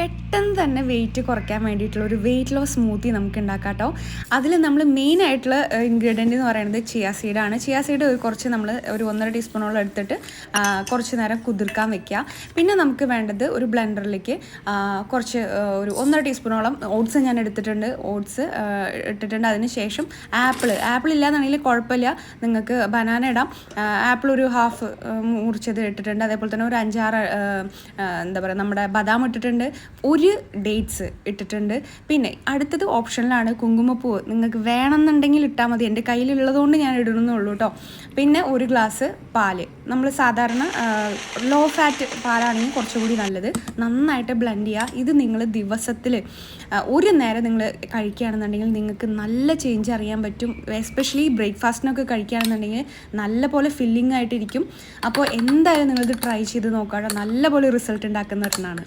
പെട്ടെന്ന് തന്നെ വെയിറ്റ് കുറയ്ക്കാൻ വേണ്ടിയിട്ടുള്ള ഒരു വെയിറ്റ് ലോസ് സ്മൂത്തി നമുക്ക് ഉണ്ടാക്കാം കേട്ടോ അതിൽ നമ്മൾ മെയിൻ ആയിട്ടുള്ള ഇൻഗ്രീഡിയന്റ് എന്ന് പറയുന്നത് ചിയാ സീഡാണ് ചിയാ സീഡ് കുറച്ച് നമ്മൾ ഒരു ഒന്നര ടീസ്പൂണോളം എടുത്തിട്ട് കുറച്ച് നേരം കുതിർക്കാൻ വെക്കുക. പിന്നെ നമുക്ക് വേണ്ടത് ഒരു ബ്ലെൻഡറിലേക്ക് കുറച്ച് ഒരു ഒന്നര ടീസ്പൂണോളം ഓട്സ് ഞാൻ എടുത്തിട്ടുണ്ട്. ഓട്സ് ഇട്ടിട്ടുണ്ട്. അതിന് ശേഷം ആപ്പിൾ ആപ്പിൾ ഇല്ലാന്നുണ്ടെങ്കിൽ കുഴപ്പമില്ല. നിങ്ങൾക്ക് ബനാന ഇടാം. ആപ്പിൾ ഒരു ഹാഫ് മുറിച്ചത് ഇട്ടിട്ടുണ്ട്. അതേപോലെ തന്നെ ഒരു അഞ്ചാറ് എന്താ പറയുക നമ്മുടെ ബദാം ഇട്ടിട്ടുണ്ട്. ഒരു ഡേറ്റ്സ് ഇട്ടിട്ടുണ്ട്. പിന്നെ അടുത്തത് ഓപ്ഷനിലാണ് കുങ്കുമപ്പൂവ് നിങ്ങൾക്ക് വേണമെന്നുണ്ടെങ്കിൽ ഇട്ടാൽ മതി. എന്റെ കയ്യിലുള്ളതുകൊണ്ട് ഞാൻ ഇടുന്നുള്ളൂ കേട്ടോ പിന്നെ ഒരു ഗ്ലാസ് പാൽ. നമ്മൾ സാധാരണ ലോ ഫാറ്റ് പാലാണെങ്കിൽ കുറച്ചുകൂടി നല്ലത്. നന്നായിട്ട് ബ്ലെൻഡ് ചെയ്യുക. ഇത് നിങ്ങൾ ദിവസത്തിൽ ഒരു നേരം നിങ്ങൾ കഴിക്കുകയാണെന്നുണ്ടെങ്കിൽ നിങ്ങൾക്ക് നല്ല ചേഞ്ച് അറിയാൻ പറ്റും. എസ്പെഷ്യലി ബ്രേക്ക്ഫാസ്റ്റിനൊക്കെ കഴിക്കുകയാണെന്നുണ്ടെങ്കിൽ നല്ല പോലെ ഫില്ലിംഗ് ആയിട്ടിരിക്കും. അപ്പോൾ എന്തായാലും നിങ്ങൾക്ക് ട്രൈ ചെയ്ത് നോക്കാം നല്ല പോലെ റിസൾട്ട് ഉണ്ടാക്കുന്ന ഒരെണ്ണമാണ്.